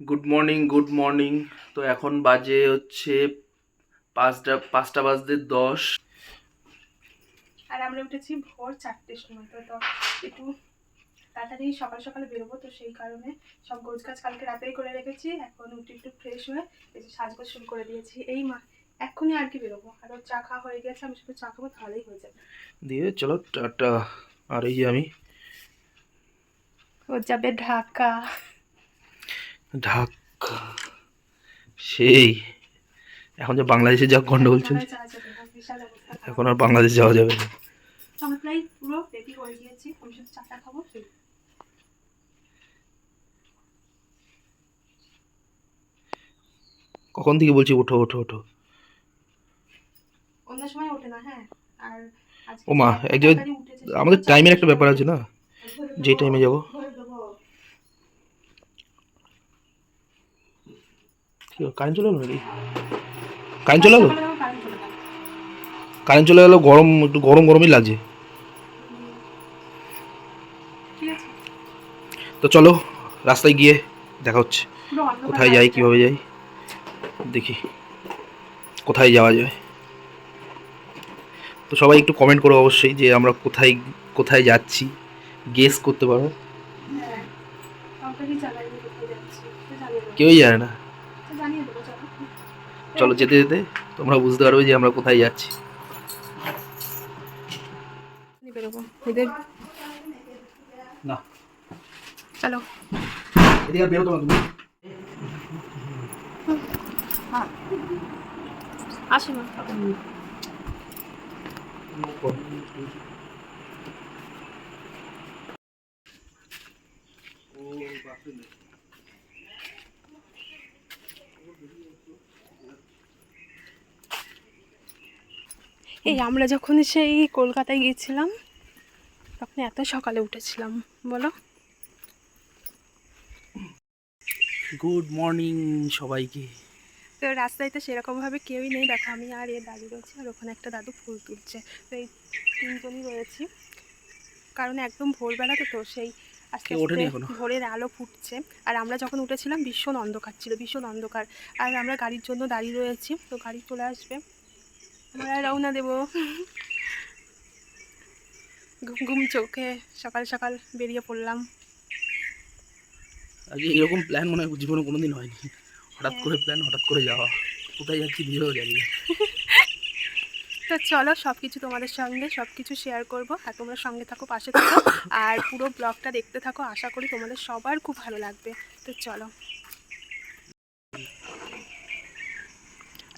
Good morning good morning তো এখন বাজে হচ্ছে পাঁচটা পাঁচটা বাজতে দশ। আর আমরা উঠেছি ভোর চারটের সময় তো তো একটু তাড়াতাড়ি সকাল সকালে বেরোবো তো সেই কারণে সব গোছ গাছ কালকে রাতেই করে রেখেছি এখন উঠে একটু ফ্রেশ হয়ে এই যে সাজগোজ শুরু করে দিয়েছি। এই মা এক্ষুনি আর কি বেরোবো? আর চা খাওয়া হয়ে গেছে আমি শুধু চা খাব তাহলেই হয়ে যাবে। দিয়ে চলো টাটা আর এই যে আমি। ও যাবে ঢাকা। ঢাকা। সেই এখন যে বাংলাদেশে যা গন্ডগোল চলছে। এখন আর বাংলাদেশ যাওয়া যাবে না। কখন থেকে বলছি ওঠো ওঠো ওঠো? সময় ওঠে না হ্যাঁ। আর ও মা, এত এক জায়গায় আমাদের টাইমের একটা ব্যাপার আছে না? যে টাইমে যাব। কারেন্ট চলে গেলো নাকি কারেন্ট চলে গেলো কারেন্ট চলে গেল। কারেন্ট চলে গেলো গরম একটু গরম গরমই লাগছে তো চলো রাস্তায় গিয়ে দেখা হচ্ছে কোথায় যাই। কীভাবে যাই দেখি কোথায় যাওয়া যায় তো সবাই একটু কমেন্ট করো অবশ্যই যে আমরা কোথায় কোথায় যাচ্ছি গেস করতে পারো হ্যাঁ। কেউই জানে না। চলো যেতে যেতে তোমরা বুঝতে পারবে যে আমরা কোথায় যাচ্ছি। বেরোবো। না। চলো। এদিকে আর বেরোতো তুমি। আসি মা এই আমরা যখন সেই কলকাতায় গিয়েছিলাম তখন এত সকালে উঠেছিলাম বলো। গুড মর্নিং সবাইকে। তো রাস্তায় তো সেরকমভাবে কেউই নেই দেখো আমি আর এ দাদু রয়েছি আর ওখানে একটা দাদু ফুল তুলছে। তো এই তিনজনই রয়েছি কারণ একদম ভোরবেলাতে তো তো সেই এখনও? ভোরের আলো ফুটছে। আর আমরা যখন উঠেছিলাম ভীষণ অন্ধকার ছিল ভীষণ অন্ধকার। আর আমরা গাড়ির জন্য দাঁড়িয়ে রয়েছি তো গাড়ি চলে আসবে। আমরা রওনা দেবো। ঘুম চোখে সকাল সকাল বেরিয়ে পড়লাম। আজকে এরকম প্ল্যান মনে হয় জীবনে কোনোদিন হয়নি। হঠাৎ হ্যাঁ। করে প্ল্যান হঠাৎ করে যাওয়া। কোথায় যাচ্ছি নিজেও জানি তো চলো সব কিছু তোমাদের সঙ্গে সব কিছু শেয়ার করব। আর তোমরা সঙ্গে থাকো পাশে থাকো। আর পুরো ব্লগটা দেখতে থাকো। আশা করি তোমাদের সবার খুব ভালো লাগবে। তো চলো।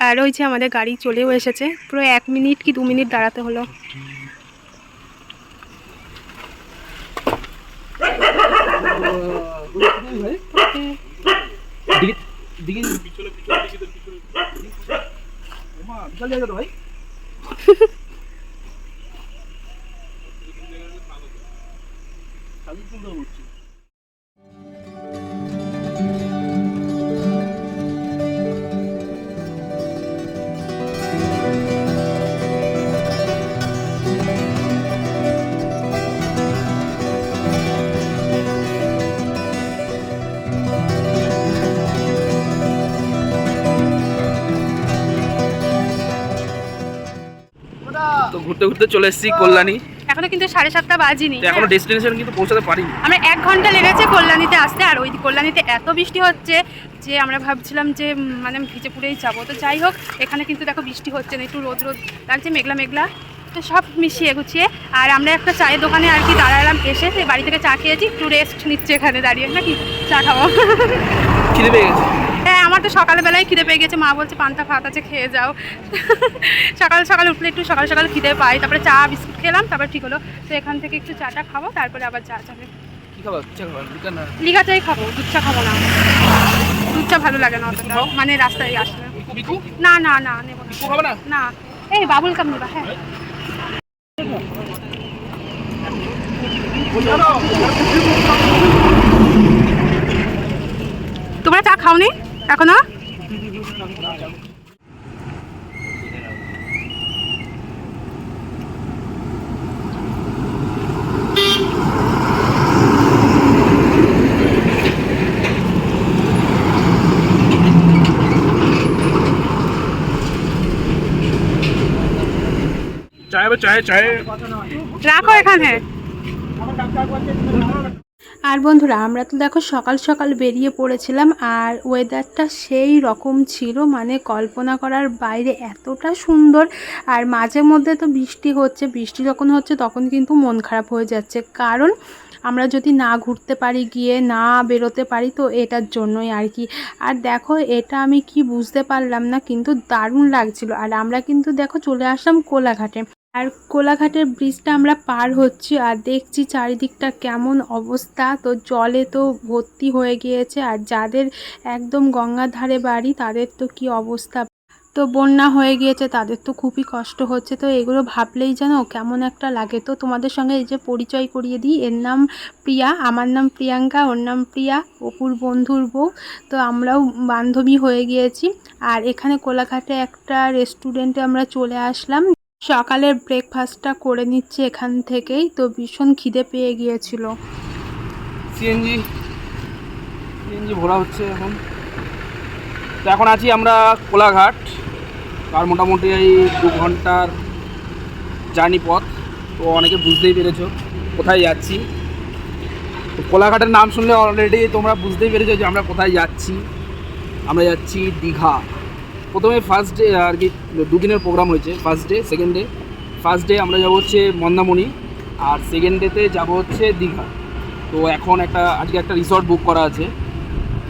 আর ওই যে আমাদের গাড়ি চলেও এসেছে পুরো এক মিনিট কি দু মিনিট দাঁড়াতে হলো ভাই ঘুরতে ঘুরতে চলে এসেছি কল্যাণী। এখনও কিন্তু সাড়ে সাতটা বাজিনি এখনও ডেস্টিনেশন কিন্তু পৌঁছাতে পারিনি। আমরা এক ঘণ্টা লেগেছে কল্যাণীতে আসতে আর ওই কল্যাণীতে এত বৃষ্টি হচ্ছে যে আমরা ভাবছিলাম যে মানে ভিজে পুরেই যাব। তো যাই হোক এখানে কিন্তু দেখো বৃষ্টি হচ্ছে না একটু রোদ রোদ লাগছে মেঘলা মেঘলা। তো সব মিশিয়ে গুছিয়ে আর আমরা একটা চায়ের দোকানে আর কি দাঁড়ালাম এসে সেই বাড়ি থেকে চা খেয়েছি একটু রেস্ট নিচ্ছে এখানে দাঁড়িয়ে নাকি চা খাওয়া খিদে পেয়ে গেছে। হ্যাঁ আমার তো সকালবেলায় খিদে পেয়ে গেছে মা বলছে পান্তা ভাত আছে খেয়ে যাও। সকাল সকাল উঠলে একটু সকাল সকাল খিদে পাই তারপরে চা বিস্কুট খেলাম তারপর ঠিক হলো। তো এখান থেকে একটু চাটা খাব তারপরে আবার চা যাবে কি খাবার চা খাবার বিকাল চাই খাব দুধ চা খাব না। দুধ চা ভালো লাগে না অতটা। মানে রাস্তায় আসলে না। না না নেব। না। না? এই বাবুল কাম নেবা হ্যাঁ। তোমরা চা খাওনি? এখনো চায় চায় চায় রাখো এখানে আর বন্ধুরা, আমরা তো দেখো সকাল সকাল বেরিয়ে পড়েছিলাম আর ওয়েদারটা সেই রকম ছিল মানে কল্পনা করার বাইরে এতটা সুন্দর আর মাঝে মধ্যে তো বৃষ্টি হচ্ছে, বৃষ্টি যখন হচ্ছে তখন কিন্তু মন খারাপ হয়ে যাচ্ছে। কারণ আমরা যদি না ঘুরতে পারি, গিয়ে না বেরোতে পারি, তো এটার জন্যই আর কি। আর দেখো, এটা আমি কি বুঝতে পারলাম না, কিন্তু দারুণ লাগছিল। আর আমরা কিন্তু দেখো চলে আসলাম কোলাঘাটে। আর কোলাঘাটের ব্রিজটা আমরা পার হচ্ছি আর দেখছি চারিদিকটা কেমন অবস্থা। তো জলে তো ভর্তি হয়ে গিয়েছে আর যাদের একদম গঙ্গার ধারে বাড়ি তাদের তো কি অবস্থা। তো বন্যা হয়ে গিয়েছে, তাদের তো খুবই কষ্ট হচ্ছে। তো এগুলো ভাবলেই যেন কেমন একটা লাগে। তো তোমাদের সঙ্গে এই যে পরিচয় করিয়ে দিই, এর নাম প্রিয়া, আমার নাম প্রিয়াঙ্কা, ওর নাম প্রিয়া, অপুর বন্ধুর বউ। তো আমরাও বান্ধবী হয়ে গিয়েছি। আর এখানে কোলাঘাটে একটা রেস্টুরেন্টে আমরা চলে আসলাম। সকালের ব্রেকফাস্টটা করে নিচ্ছে এখান থেকেই, তো ভীষণ খিদে পেয়ে গিয়েছিল। সিএনজি সিএনজি ভরা হচ্ছে এখন। তো এখন আছি আমরা কোলাঘাট, আর মোটামুটি এই দু ঘণ্টার জার্নি পথ। তো অনেকে বুঝতেই পেরেছ কোথায় যাচ্ছি। তো কোলাঘাটের নাম শুনলে অলরেডি তোমরা বুঝতেই পেরেছ যে আমরা কোথায় যাচ্ছি। আমরা যাচ্ছি দীঘা। প্রথমে ফার্স্ট ডে আর কি দুদিনের প্রোগ্রাম হয়েছে first day second day first day আমরা যাব হচ্ছে মন্দামণি আর সেকেন্ড ডেতে যাব হচ্ছে দীঘা। তো এখন একটা আজকে একটা রিসর্ট বুক করা আছে।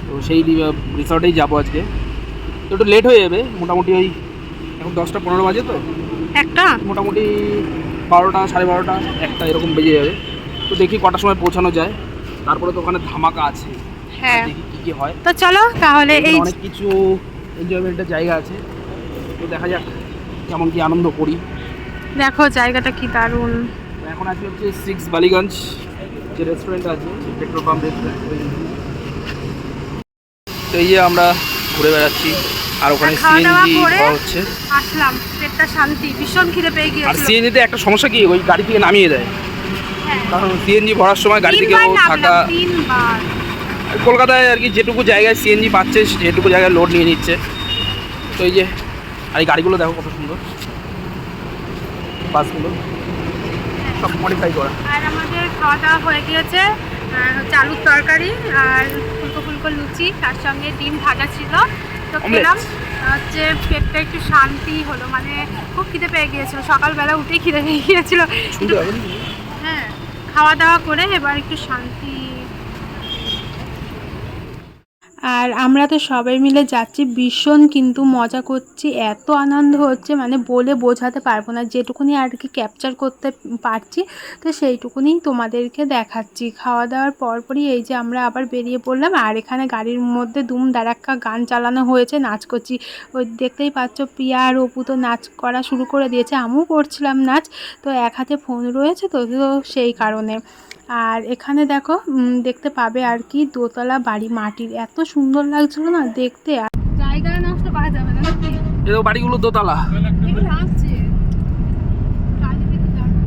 তো সেই রিসর্টেই যাব আজকে। তো একটু লেট হয়ে যাবে মোটামুটি ওই এখন দশটা পনেরো বাজে তো। একটা? মোটামুটি বারোটা সাড়ে বারোটা একটা এরকম বেজে যাবে। তো দেখি কটার সময় পৌঁছানো যায়। তারপরে তো ওখানে ধামাকা আছে। হ্যাঁ। দেখি কী কী হয়। তো চলো তাহলে এই অনেক কিছু এনজয়মেন্টের জায়গা আছে। তো দেখা যাক কেমন কি আনন্দ করি। দেখো জায়গাটা কি দারুণ। এখন আজকে হচ্ছে সিক্স বালিগঞ্জ যে রেস্টুরেন্ট আছে পেট্রোল পাম্প রেস্টুরেন্ট তো এই যে আমরা ঘুরে বেড়াচ্ছি আর ওখানে আর সিএনজি? হচ্ছে। আসলাম পেটটা শান্তি ভীষণ খিদে পেয়ে আর গিয়েছিল। সিএনজিতে একটা সমস্যা কি ওই গাড়ি থেকে নামিয়ে দেয়। হ্যাঁ। কারণ সিএনজি ভরার সময় গাড়ি থেকে থাকা তিনবার। কলকাতায় আর কি যেটুকু জায়গায় সিএনজি পাচ্ছে যেটুকু জায়গায় লোড নিয়ে নিচ্ছে। তো এই যে আর এই গাড়িগুলো দেখো কত সুন্দর। বাসগুলো। সব মডিফাই করা। আর আমাদের খাওয়া দাওয়া হয়ে গিয়েছে হচ্ছে আলুর তরকারি আর ফুলকো ফুলকো লুচি তার সঙ্গে ডিম ভাজা ছিল। তো খেলাম হচ্ছে পেটটা একটু শান্তি হলো মানে খুব খিদে পেয়ে গিয়েছিল। সকালবেলা উঠেই খিদে পেয়ে গিয়েছিল? হ্যাঁ খাওয়া দাওয়া করে এবার একটু শান্তি আর আমরা তো সবাই মিলে যাচ্ছি, ভীষণ কিন্তু মজা করছি। এত আনন্দ হচ্ছে মানে বলে বোঝাতে পারব না। যেটুকুনি আর কি ক্যাপচার করতে পারছি, তো সেইটুকুনি তোমাদেরকে দেখাচ্ছি। খাওয়া দাওয়ার পরপরই এই যে আমরা আবার বেরিয়ে পড়লাম, আর এখানে গাড়ির মধ্যে দুম দাঁড়াক্কা গান চালানো হয়েছে, নাচ করছি। ওই দেখতেই পাচ্ছ, প্রিয়া আর অপু তো নাচ করা শুরু করে দিয়েছে। আমিও করছিলাম নাচ, তো এক হাতে ফোন রয়েছে তো সেই কারণে। আর এখানে দেখো উম, দেখতে পাবে আর কি দোতলা বাড়ি মাটির। এত সুন্দর লাগছিল না দেখতে। আর জায়গা নষ্ট করা যাবে না বাড়িগুলো দোতলা এগুলো আসছে চারিদিকে জায়গা।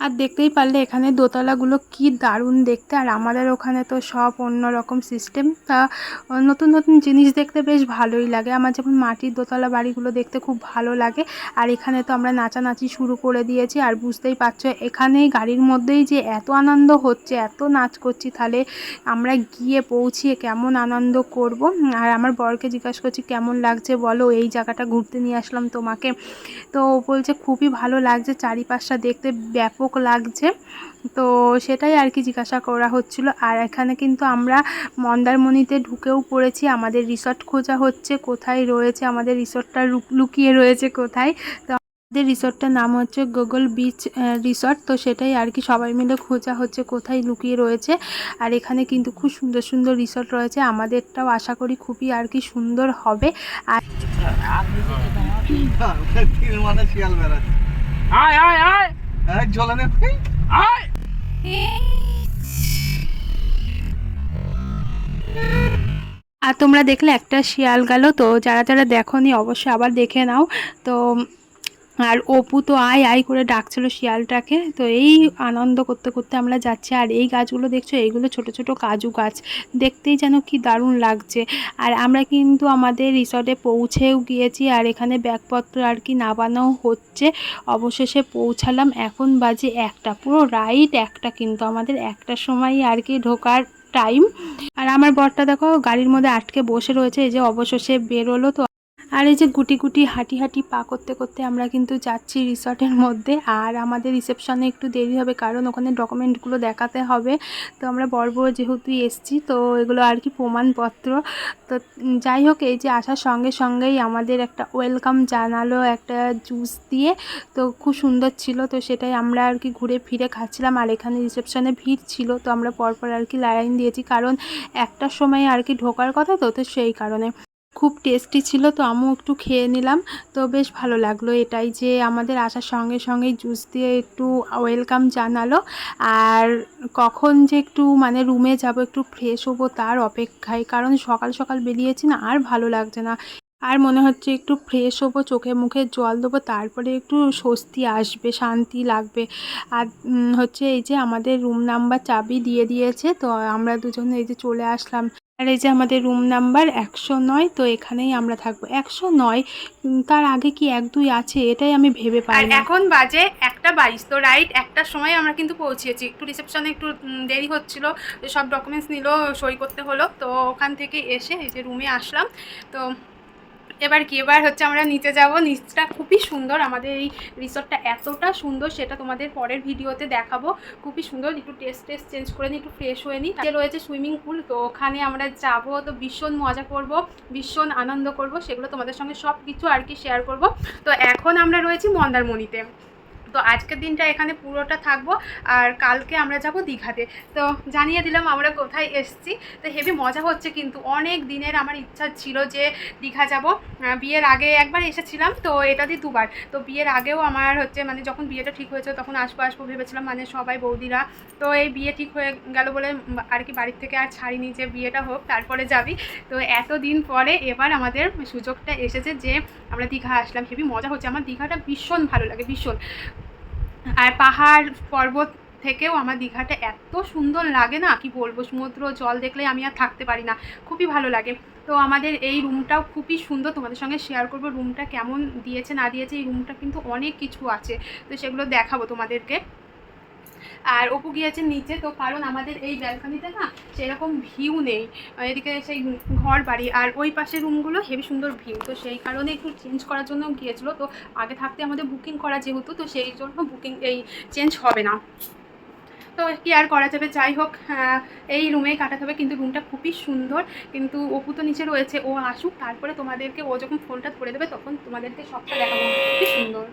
আর দেখতেই পারলে এখানে দোতলাগুলো কি দারুণ দেখতে। আর আমাদের ওখানে তো সব অন্য রকম সিস্টেম তা নতুন নতুন জিনিস দেখতে বেশ ভালোই লাগে। আমার যেমন মাটির দোতলা বাড়িগুলো দেখতে খুব ভালো লাগে। আর এখানে তো আমরা নাচানাচি শুরু করে দিয়েছি। আর বুঝতেই পারছ, এখানেই গাড়ির মধ্যেই যে এত আনন্দ হচ্ছে, এত নাচ করছি, তাহলে আমরা গিয়ে পৌঁছিয়ে কেমন আনন্দ করব? আর আমার বরকে জিজ্ঞাসা করছি, কেমন লাগছে বলো? এই জায়গাটা ঘুরতে নিয়ে আসলাম তোমাকে। তো বলছে, খুবই ভালো লাগছে। চারিপাশটা দেখতে ব্যাপক লাগছে তো সেটাই আর কি জিজ্ঞাসা করা হচ্ছিল আর এখানে কিন্তু আমরা মন্দারমণিতে ঢুকেও পড়েছি আমাদের রিসর্ট খোঁজা হচ্ছে কোথায় রয়েছে আমাদের রিসর্টটা লুক- লুকিয়ে রয়েছে কোথায় তো আমাদের রিসর্টটার নাম হচ্ছে গুগল বিচ রিসর্ট তো সেটাই আর কি সবাই মিলে খোঁজা হচ্ছে কোথায় লুকিয়ে রয়েছে আর এখানে কিন্তু খুব সুন্দর সুন্দর রিসর্ট রয়েছে আমাদেরটাও আশা করি খুবই আর কি সুন্দর হবে আর মানে আয় আয় আয় আর তোমরা দেখলে একটা শিয়াল গেল, তো যারা যারা দেখো নি অবশ্যই আবার দেখে নাও। তো আর অপু তো আয় আয় করে ডাকছিল শিয়ালটাকে। তো এই আনন্দ করতে করতে আমরা যাচ্ছি, আর এই গাছগুলো দেখছ? এইগুলো ছোট ছোট কাজু গাছ। দেখতেই যেন কি দারুণ লাগছে। আর আমরা কিন্তু আমাদের রিসর্টে পৌঁছেও গিয়েছি, আর এখানে ব্যাগপত্র আর কি নামানো হচ্ছে। অবশেষে পৌঁছালাম, এখন বাজে একটা। পুরো রাইট একটা কিন্তু, আমাদের একটা সময় আর কি ঢোকার টাইম। আর আমার বরটা দেখো, গাড়ির মধ্যে আটকে বসে রয়েছে, এই যে অবশেষে বেরোলো, তো আর এই যে গুটি গুটি হাঁটি হাঁটি পা করতে করতে আমরা কিন্তু যাচ্ছি রিসর্টের মধ্যে। আর আমাদের রিসেপশনে একটু দেরি হবে কারণ ওখানে ডকুমেন্টগুলো দেখাতে হবে। তো আমরা বর্ব যেহেতু এসছি, তো এগুলো আর কি প্রমাণপত্র। তো যাই হোক, এই যে আসার সঙ্গে সঙ্গেই আমাদের একটা ওয়েলকাম জানালো একটা জুস দিয়ে। তো খুব সুন্দর ছিল, তো সেটাই আমরা আর কি ঘুরে ফিরে খাচ্ছিলাম। আর এখানে রিসেপশনে ভিড় ছিল, তো আমরা পরপর আর কি লাইন দিয়েছি। কারণ একটার সময় আর কি ঢোকার কথা তো তো সেই কারণে। খুব টেস্টি ছিল, তো আমিও একটু খেয়ে নিলাম। তো বেশ ভালো লাগল এটাই যে আমাদের আসার সঙ্গে সঙ্গেই জুস দিয়ে একটু ওয়েলকাম জানালো। আর কখন যে একটু মানে রুমে যাব, একটু ফ্রেশ হব তার অপেক্ষায়, কারণ সকাল সকাল বেরিয়েছি না, আর ভালো লাগছে না। আর মনে হচ্ছে একটু ফ্রেশ হব, চোখে মুখে জল দেবো, তারপরে একটু স্বস্তি আসবে, শান্তি লাগবে। আর হচ্ছে এই যে আমাদের রুম নাম্বার চাবি দিয়ে দিয়েছে, তো আমরা দুজন এই যে চলে আসলাম। আর এই যে আমাদের রুম নাম্বার একশো নয় তো এখানেই আমরা থাকব। একশো নয় তার আগে কি এক দুই আছে? এটাই আমি ভেবে পাই এখন বাজে একটা বাইশ তো রাইট একটার সময় আমরা কিন্তু পৌঁছেছি একটু রিসেপশনে একটু দেরি হচ্ছিল সব ডকুমেন্টস নিল সই করতে হলো তো ওখান থেকে এসে এই যে রুমে আসলাম। তো এবার কি? এবার হচ্ছে আমরা নিচে যাব। নিচটা খুবই সুন্দর। আমাদের এই রিসর্টটা এতটা সুন্দর, সেটা তোমাদের পরের ভিডিওতে দেখাবো। খুবই সুন্দর। একটু টেস্ট টেস্ট চেঞ্জ করে নিই, একটু ফ্রেশ হয়ে নিই। যে রয়েছে সুইমিং পুল তো ওখানে আমরা যাব। তো ভীষণ মজা করব, ভীষণ আনন্দ করব। সেগুলো তোমাদের সঙ্গে সব কিছু আর কি শেয়ার করব। তো এখন আমরা রয়েছি মন্দারমণিতে। তো আজকের দিনটা এখানে পুরোটা থাকব, আর কালকে আমরা যাব দীঘাতে। তো জানিয়ে দিলাম আমরা কোথায় এসছি, তো হেভি মজা হচ্ছে কিন্তু। অনেক দিনের আমার ইচ্ছা ছিল যে দীঘা যাব। বিয়ের আগে একবার এসেছিলাম, তো এটা দিয়ে দুবার। তো বিয়ের আগেও আমার হচ্ছে মানে যখন বিয়েটা ঠিক হয়েছে তখন আসব আসব ভেবেছিলাম মানে সবাই বৌদিরা। তো এই বিয়ে ঠিক হয়ে গেল বলে আর কি বাড়ির থেকে আর ছাড়িনি যে বিয়েটা হোক, তারপরে যাবি। তো এতদিন পরে এবার আমাদের সুযোগটা এসেছে যে আমরা দীঘা আসলাম। হেভি মজা হচ্ছে। আমার দীঘাটা ভীষণ ভালো লাগে, ভীষণ। আর পাহাড় পর্বত থেকেও আমার দীঘাটা এত সুন্দর লাগে না? কি বলব? সমুদ্র, জল দেখলে আমি আর থাকতে পারি না। খুবই ভালো লাগে। তো আমাদের এই রুমটাও খুবই সুন্দর। তোমাদের সঙ্গে শেয়ার করব রুমটা কেমন দিয়েছে, না দিয়েছে। এই রুমটা কিন্তু অনেক কিছু আছে। তো সেগুলো দেখাবো তোমাদেরকে। আর অপু গিয়েছে নিচে, তো কারণ আমাদের এই ব্যালকনিতে না সেরকম ভিউ নেই। এদিকে সেই ঘর বাড়ি আর ওই পাশের রুমগুলো হেভি সুন্দর ভিউ তো সেই কারণে একটু চেঞ্জ করার জন্য গিয়েছিল। তো আগে থাকতে আমাদের বুকিং করা যেহেতু, তো সেই জন্য বুকিং এই চেঞ্জ হবে না। তো কি আর করা যাবে? যাই হোক এই রুমেই কাটাতে হবে। কিন্তু রুমটা খুবই সুন্দর। কিন্তু অপু তো নিচে রয়েছে, ও আসুক। তারপরে তোমাদেরকে ও যখন ফোনটা ধরে দেবে, তখন তোমাদেরকে সবটা দেখাবো। খুবই সুন্দর।